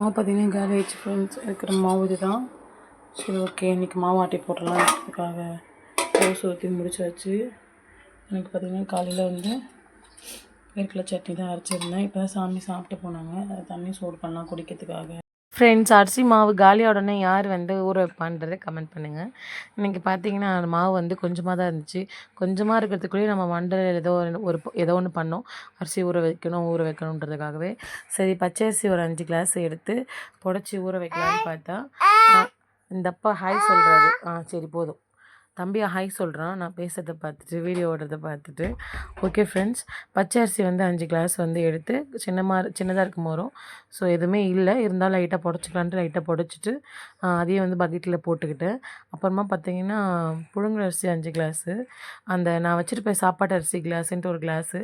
மாவு பார்த்தீங்கன்னா காலி ஃப்ரெண்ட்ஸ் இருக்கிற மாவு இது தான் சரி ஓகே இன்றைக்கி மாவு ஆட்டி போட்டுடலாம்ன்றதுக்காக தோசை ஊற்றி முடிச்சாச்சு. எனக்கு பார்த்தீங்கன்னா காலையில் வந்து வேர்க்கடலை சட்னி தான் அரைச்சிருந்தேன். இப்போ தான் சாமி சாப்பிட்டு போனாங்க. அதை தண்ணி சூடு பண்ணலாம் குடிக்கிறதுக்காக. ஃப்ரெண்ட்ஸ் அரிசி மாவு காலியாக உடனே யார் வந்து ஊற வைப்பான்றதை கமெண்ட் பண்ணுங்கள் இன்றைக்கி பார்த்தீங்கன்னா அந்த மாவு வந்து கொஞ்சமாக தான் இருந்துச்சு. கொஞ்சமாக இருக்கிறதுக்குள்ளேயே நம்ம மண்டல ஏதோ ஒரு- ஒரு ஏதோ ஒன்று பண்ணோம். அரிசி ஊற வைக்கணும் ஊற வைக்கணுன்றதுக்காகவே. சரி பச்சை அரிசி ஒரு அஞ்சு கிளாஸ் எடுத்து புடச்சி ஊற வைக்கலான்னு பார்த்தா இந்தப்பா இந்த அப்பா ஹாய் சொல்கிறாரு ஆ சரி போதும். தம்பி ஹாய் சொல்கிறான் நான் பேசுகிறத பார்த்துட்டு வீடியோ ஓடுறத பார்த்துட்டு. ஓகே ஃப்ரெண்ட்ஸ் பச்சை அரிசி வந்து அஞ்சு கிளாஸ் வந்து எடுத்து சின்னமாக சின்னதாக இருக்கும் வரும் ஸோ எதுவுமே இல்லை. இருந்தாலும் லைட்டாக புடச்சிக்கலான்ட்டு லைட்டாக புடச்சிட்டு அதையும் வந்து பக்கெட்டில் போட்டுக்கிட்டு அப்புறமா பார்த்தீங்கன்னா புழுங்கல் அரிசி அஞ்சு கிளாஸு அந்த நான் வச்சுருப்பேன் சாப்பாட்டு அரிசி கிளாஸுன்ட்டு ஒரு கிளாஸு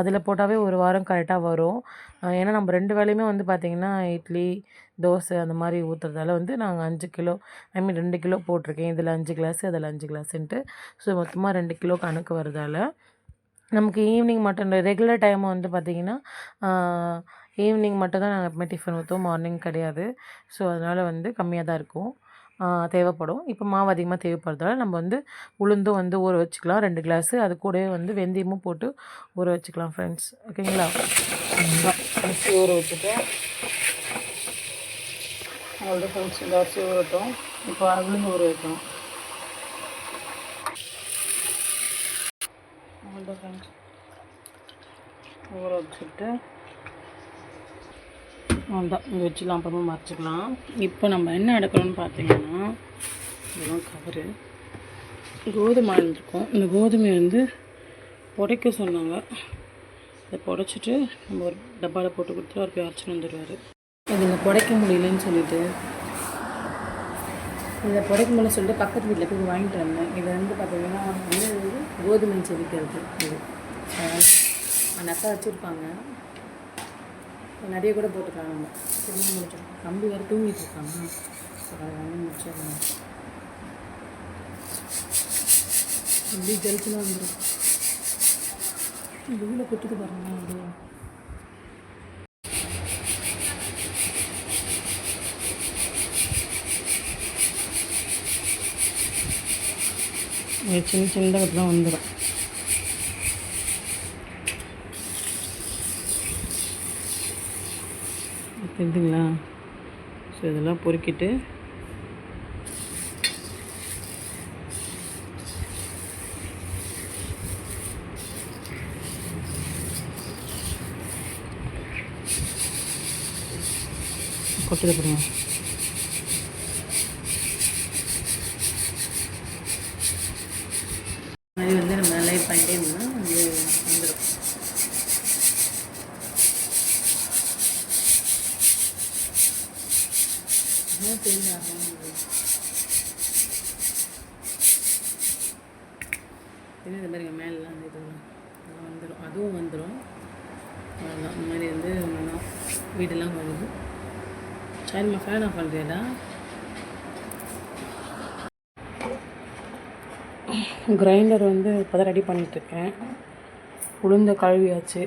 அதில் போட்டாவே ஒரு வாரம் கரெக்டாக வரும். ஏன்னா நம்ம ரெண்டு வேலையுமே வந்து பார்த்திங்கன்னா இட்லி தோசை அந்த மாதிரி ஊற்றுறதால வந்து நாங்கள் அஞ்சு கிலோ ஐ மீன் ரெண்டு கிலோ போட்டிருக்கேன். இதில் அஞ்சு கிளாஸு அதில் அஞ்சு கிளாஸுன்ட்டு ஸோ மொத்தமாக ரெண்டு கிலோ கணக்கு வரதால நமக்கு ஈவினிங் மட்டும் ரெகுலர் டைம் வந்து பார்த்திங்கன்னா ஈவினிங் மட்டும் தான் நாங்கள் எப்பவுமே டிஃபன் ஊற்றுவோம் மார்னிங் கிடையாது. ஸோ அதனால் வந்து கம்மியாக தான் இருக்கும். தேவைப்படும். இப்போ மாவு அதிகமாக தேவைப்படுறதால நம்ம வந்து உளுந்தும் வந்து ஊற வச்சுக்கலாம். ரெண்டு கிளாஸு அது கூடவே வந்து வெந்தயமும் போட்டு ஊற வச்சுக்கலாம் ஃப்ரெண்ட்ஸ் ஓகேங்களா ஊற வச்சுட்டு அவ்வளோ ஃப்ரெண்ட்ஸ் இந்த அரிசி ஊறட்டும் இப்போ உளுந்து ஊற வைக்கணும் அவ்வளோ ஃப்ரெண்ட்ஸ் ஊற வச்சுட்டு அவ்வளோதான் இங்கே வச்சுக்கலாம் அப்புறமா மறைச்சிக்கலாம். இப்போ நம்ம என்ன எடுக்கிறோம்னு பார்த்தீங்கன்னா இதெல்லாம் கவரு கோதுமை இருக்கும். இந்த கோதுமை வந்து புடைக்க சொன்னாங்க. அதை புடைச்சிட்டு நம்ம ஒரு டப்பாவில் போட்டு கொடுத்துட்டு அவர் போய் அரைச்சின்னு வந்துடுவார். இதில் புடைக்க முடியலன்னு சொல்லிட்டு. இதை புடைக்க முடியல சொல்லிட்டு பக்கத்து வீட்டில் போய் வாங்கிட்டு வந்தேன். இதை வந்து பார்த்தீங்கன்னா வந்து கோதுமை செதுக்கிறது இது. அஹ் அந்த அக்கா வச்சுருப்பாங்க. நிறைய கூட போட்டுருக்காங்க நம்ம. திரும்ப முடிச்சிடும் தம்பி வேறு தூங்கிட்டு இருக்காங்க சரி அதை வந்து முடிச்சிடலாம். இப்படி ஜலிச்சுலாம் வந்துடும் இவ்வளோ பாருங்க. அப்படியே சின்ன சின்னதாக தான் வந்துடும் தெரியுதுங்களா ஸோ இதெல்லாம் பொறுக்கிட்டு. கொட்டுது பாருங்க மாதிரி வந்து நம்ம லைட் பண்ணிட்டே இருந்தோம்னா அது வந்துடும் இந்த மாதிரி மேலாம் வந்து இது இதெல்லாம் வந்துடும் அதுவும் வந்துடும் அவ்வளோதான் இந்த மாதிரி வந்து நல்லா வீடெல்லாம் வருது சரிம்மா ஃபேன் ஆஃப் பண்ணுறியடா கிரைண்டர் வந்து இப்போ தான் ரெடி பண்ணிகிட்ருக்கேன் உளுந்த கழுவியாச்சு.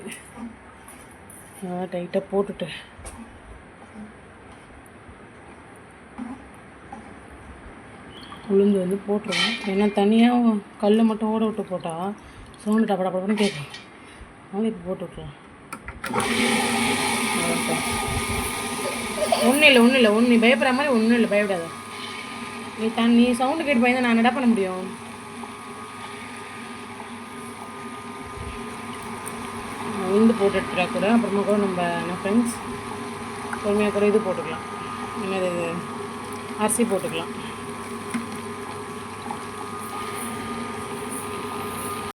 நல்லா டைட்டாக போட்டுட்டு உளுந்து வந்து போட்டுருவோம் ஏன்னா தனியாக கல் மட்டும் ஓட விட்டு போட்டால் சவுண்டு டப்பா டப்படன்னு கேட்கும் அதனால் இப்போ போட்டு விட்ருவோம் ஒன்றும் இல்லை ஒன்றும் இல்லை ஒன்று பயப்படுற மாதிரி ஒன்றும் இல்லை பயப்படாத. நீ தன் நீ சவுண்டு கேட்டு பயந்தா நான் என்ன பண்ண முடியும்? உளுந்து போட்டு எடுத்துட்டா கூட அப்புறமா கூட நம்ம என்ன ஃப்ரெண்ட்ஸ் பொறுமையாக கூட இது போட்டுக்கலாம். என்னது இது? அரிசி போட்டுக்கலாம்.